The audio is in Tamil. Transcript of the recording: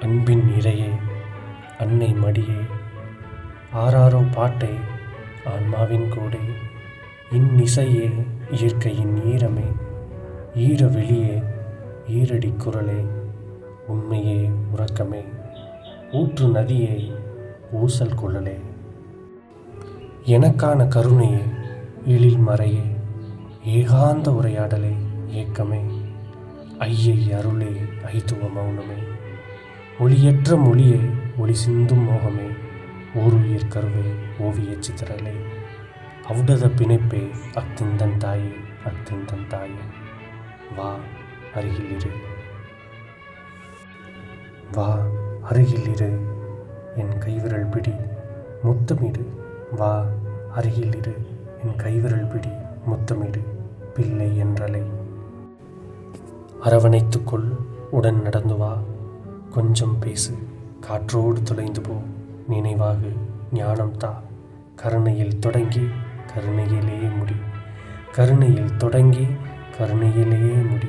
அன்பின் இரையே அன்னை மடியே ஆராரோ பாட்டை ஆன்மாவின் கோடே இன்னிசையே இயற்கையின் ஈரமே ஈர வெளியே ஈரடி குரலே உண்மையே உறக்கமே ஊற்று நதியே ஊசல் குழலே எனக்கான கருணையே எழில் மறையே ஏகாந்த உரையாடலே ஏக்கமே ஐயை அருளே ஐத்துவ மௌனமே. ஒளியற்ற மொழியே ஒளி சிந்தும் மோகமே. ஓருயிர் கருவே ஓவிய சித்திரலே ஔடத பிணைப்பே அத்திந்தன் தாயே அத்திந்தன் தாயே. வா அருகில் இரு. வா அருகில் இரு. என் கைவிரல் பிடி முத்தமிடு. வா அருகில் இரு. என் கைவிரல் பிடி முத்தமிடு. பிள்ளை என்றலை. அரவணைத்துக்கொள் உடன் நடந்து வா. கொஞ்சம் பேசு. காற்றோடு தொலைந்து போ. நினைவாகு ஞானம் தா. கருணையில் தொடங்கி கருணையிலேயே முடி. கருணையில் தொடங்கி கருணையிலேயே முடி.